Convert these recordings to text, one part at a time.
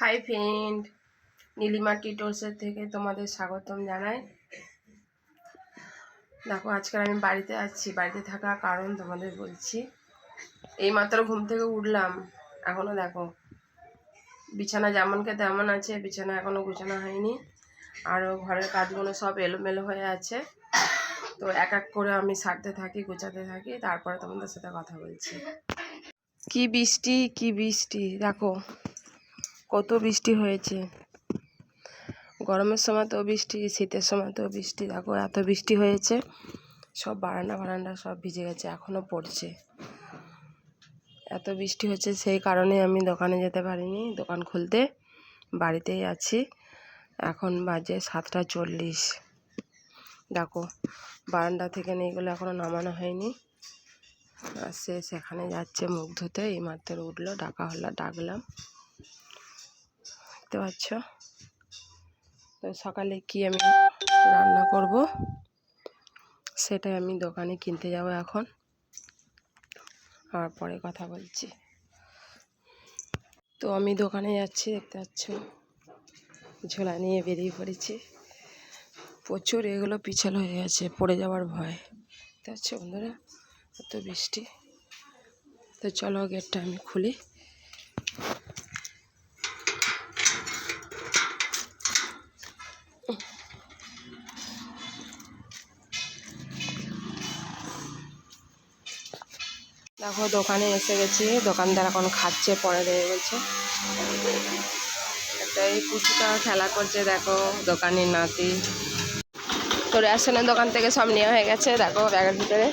Hi friend Nilima টিটোর্সের থেকে তোমাদের স্বাগতম জানাই। দেখো আজকাল আমি বাড়িতে আছি, বাড়িতে থাকার কারণ তোমাদের বলছি। এইমাত্র ঘুম থেকে উঠলাম এখনও দেখো, বিছানা যেমনকে তেমন আছে, বিছানা এখনও গুছানো হয়নি। আরও ঘরের কাজগুলো সব এলোমেলো হয়ে আছে। তো এক এক করে আমি সারতে থাকি, গুছাতে থাকি, তারপরে তোমাদের সাথে কথা বলছি। কি বৃষ্টি কি বৃষ্টি, দেখো। কত বৃষ্টি হয়েছে। গরমের সময় তো বৃষ্টি, শীতের সময় তো বৃষ্টি। দেখো, এত বৃষ্টি হয়েছে, সব বারান্দা বারান্দা সব ভিজে গেছে এখনও পড়ছে। এত বৃষ্টি হচ্ছে, সেই কারণে আমি দোকানে যেতে পারিনি, দোকান খুলতে। বাড়িতেই আছি, এখন বাজে সাতটা চল্লিশ। দেখো, বারান্দা থেকে নেইগুলো এখনও নামানো হয়নি। আর সে সেখানে যাচ্ছে মুখ ধুতে এইমাত্র উঠল ডাকা হলো ডাকলাম। দেখতে পাচ্ছ। তো সকালে কি আমি রান্না করব, সেটাই আমি দোকানে কিনতে যাব এখন। আর পরে কথা বলছি। তো আমি দোকানে যাচ্ছি, দেখতে পাচ্ছ। ঝোলা নিয়ে বেরিয়ে পড়েছি। প্রচুর এগুলো পিছল হয়ে গেছে, পড়ে যাওয়ার ভয়। দেখতে পাচ্ছ বন্ধুরা, এত বৃষ্টি। তো চলো গেটটা আমি খুলি। দেখো, দোকানে এসে গেছি। দোকানদার এখন খাচ্ছে, পরে দেবে বলছে। একটা এই পুচুটা খেলা করছে, দেখো, দোকানের নাতি। তো রেশনের দোকান থেকে সব নেওয়া হয়ে গেছে, দেখো, ব্যাগের ভিতরে।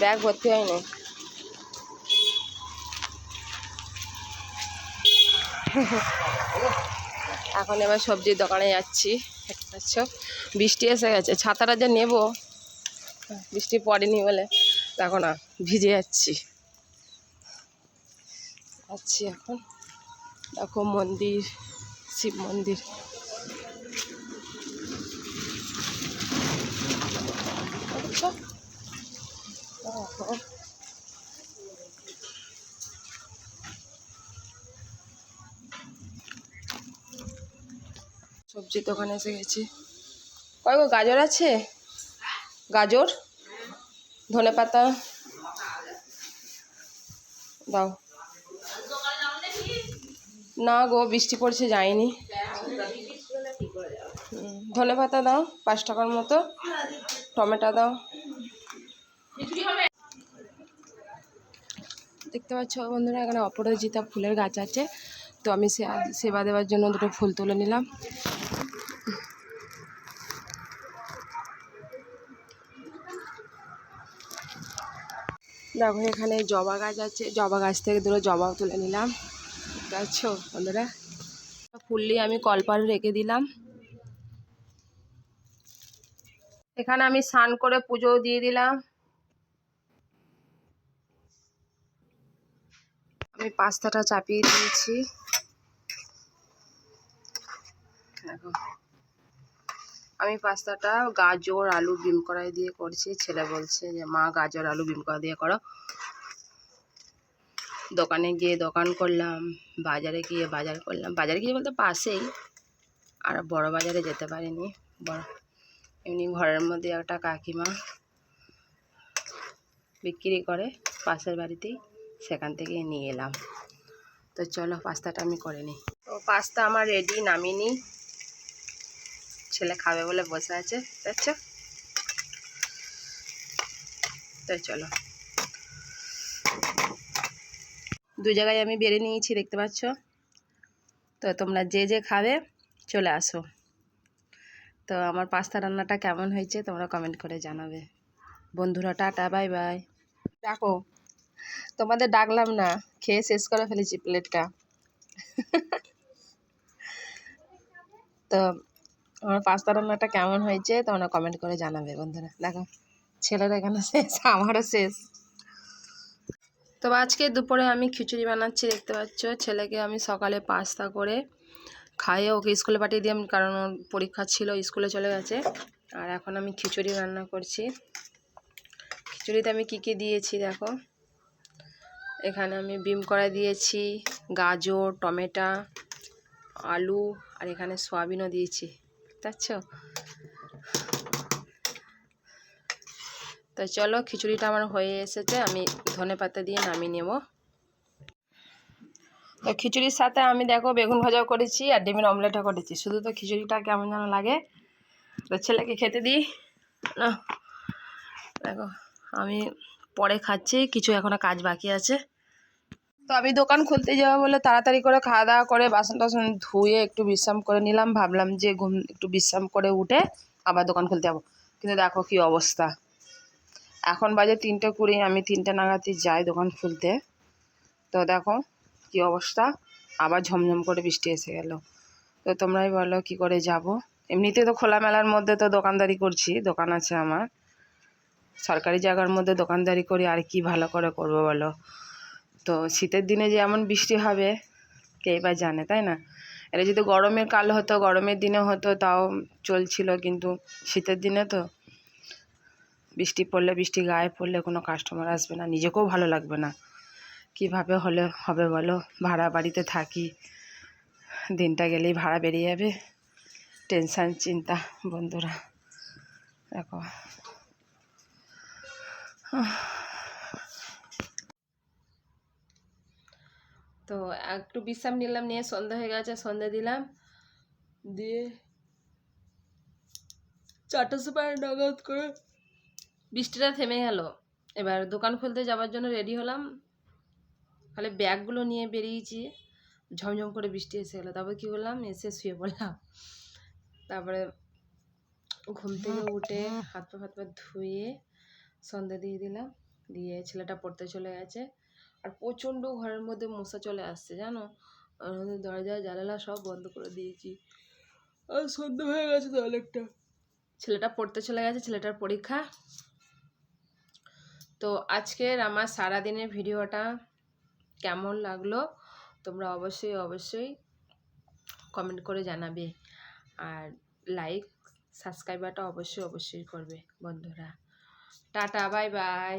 ব্যাগ ভর্তি হয়নি। এখন এবার সবজির দোকানে যাচ্ছি। বৃষ্টি এসে গেছে। ছাতাটা যে নেব? বৃষ্টি পড়েনি বলে দেখো না ভিজে যাচ্ছি। যাচ্ছি এখন। দেখো মন্দির, শিব মন্দির। সবজির দোকানে এসে গেছি। কয় গো, গাজর আছে? গাজর, ধনে পাতা। দাও। না গো, বৃষ্টি পড়ছে যায়নি ধনে পাতা দাও, পাঁচ টাকার মতো। টমেটো দাও। দেখতে পাচ্ছ বন্ধুরা, এখানে অপরাজিতা ফুলের গাছ আছে। তো আমি সেবা দেওয়ার জন্য দুটো ফুল তুলে নিলাম। দেখো এখানে জবা গাছ আছে, জবা গাছ থেকে দুটো জবাও তুলে নিলাম। দেখছ বন্ধুরা? ফুললি আমি কলপারে রেখে দিলাম। এখানে আমি স্নান করে পুজো দিয়ে দিলাম। আমি পাস্তাটা চাপিয়ে দিয়েছি। আমি পাস্তাটা গাজর, আলু বিম কড়াই দিয়ে করছি। ছেলে বলছে যে, মা, গাজর, আলু বিম কড়া দিয়ে করো। দোকানে গিয়ে দোকান করলাম, বাজারে গিয়ে বাজার করলাম। বাজারে গিয়ে বলতে পাশেই, আর বড় বাজারে যেতে পারিনি। বড়, এমনি ঘরের মধ্যে একটা কাকিমা বিক্রি করে পাশের বাড়িতেই, সেখান থেকে নিয়ে এলাম। তো চলো, পাস্তাটা আমি করে নিই। তো পাস্তা আমার রেডি নামিয়ে নিই। ছেলে খাবে বলে বসে আছে। দেখছ তো চলো। দু জায়গায় আমি বেড়ে নিয়েছি, দেখতে পাচ্ছ? তো তোমরা যে যে খাবে, চলে আসো। তো আমার পাস্তা রান্নাটা কেমন হয়েছে, তোমরা কমেন্ট করে জানাবে। বন্ধুরা, টাটা, বাই বাই। দেখো, তোমাদের ডাকলাম না, খেয়ে শেষ করে ফেলেছি প্লেটটা। তো আমার পাস্তা রান্নাটা কেমন হয়েছে তোমরা কমেন্ট করে জানাবে বন্ধুরা। দেখো, ছেলের এখানে শেষ? আমারও শেষ। তো আজকে দুপুরে আমি খিচুড়ি বানাচ্ছি, দেখতে পাচ্ছ। ছেলেকে আমি সকালে পাস্তা করে খাইয়ে ওকে স্কুলে পাঠিয়ে দিলাম, কারণ ওর পরীক্ষা ছিল, স্কুলে চলে গেছে। আর এখন আমি খিচুড়ি রান্না করছি। খিচুড়িতে আমি কী কী দিয়েছি দেখো। এখানে আমি বিম কড়াই দিয়েছি, গাজর, টমেটা, আলু, আর এখানে সয়াবিনও দিয়েছি। পারছ তো চলো, খিচুড়িটা আমার হয়ে এসেছে, আমি ধনে পাতা দিয়ে নামিয়ে নেব। তো খিচুড়ির সাথে আমি দেখো, বেগুন ভাজাও করেছি আর ডিমের অমলেটও করেছি। শুধু তো খিচুড়িটা কেমন যেন লাগে। তো ছেলেকে খেতে দিই। না, দেখো, আমি পরে খাচ্ছি, কিছু এখনও কাজ বাকি আছে। তো আমি দোকান খুলতে যাব বলে তাড়াতাড়ি করে খাওয়া দাওয়া করে বাসন টাসন ধুয়ে একটু বিশ্রাম করে নিলাম। ভাবলাম যে ঘুম একটু বিশ্রাম করে উঠে আবার দোকান খুলতে যাব। কিন্তু দেখো কি অবস্থা। এখন বাজে তিনটে কুড়ি, আমি তিনটে নাগাদই যাই দোকান খুলতে। তো দেখো কি অবস্থা। আবার ঝমঝম করে বৃষ্টি এসে গেল। তো তোমরাই বলো কি করে যাব। এমনিতে তো খোলামেলার মধ্যে তো দোকানদারি করছি, দোকান আছে আমার। সরকারি জায়গার মধ্যে দোকানদারি করি আর কি ভালো করে করব বলো। তো শীতের দিনে যে এমন বৃষ্টি হবে, কে বা জানে, তাই না? এটা যদি গরমের কাল হতো, গরমের দিনে হতো, তাও চলছিল, কিন্তু শীতের দিনে তো বৃষ্টি পড়লে, বৃষ্টি গায়ে পড়লে কোনো কাস্টমার আসবে না, নিজেকেও ভালো লাগবে না। কীভাবে হলে হবে বলো? ভাড়া বাড়িতে থাকি, দিনটা গেলেই ভাড়া বেরিয়ে যাবে। টেনশান, চিন্তা, বন্ধুরা, দেখো। তো একটু বিশ্রাম নিলাম, নিয়ে সন্ধ্যা হয়ে গেছে সন্ধ্যা দিলাম। দিয়ে চারটার সময় নাগাদ করে বৃষ্টিটা থেমে গেল। এবার দোকান খুলতে যাওয়ার জন্য রেডি হলাম। খালি ব্যাগগুলো নিয়ে বেরিয়েছি। ঝমঝম করে বৃষ্টি এসে গেলো। তারপর কী করলাম? এসে শুয়ে পড়লাম। তারপরে ঘুম থেকে উঠে হাত পা হাত পা ধুয়ে সন্ধে দিয়ে দিলাম। দিয়ে ছেলেটা পড়তে চলে গেছে। আর প্রচণ্ড ঘরের মধ্যে মশা চলে আসছে, জানো? দরজা, জানালা সব বন্ধ করে দিয়েছি। আর সন্ধ্যে হয়ে গেছে তো অনেকটা। ছেলেটা পড়তে চলে গেছে, ছেলেটার পরীক্ষা। তো আজকের আমার সারাদিনের ভিডিওটা কেমন লাগল তোমরা অবশ্যই অবশ্যই কমেন্ট করে জানাবে। আর লাইক সাবস্ক্রাইবারটা অবশ্যই অবশ্যই করবে বন্ধুরা। Tata bye bye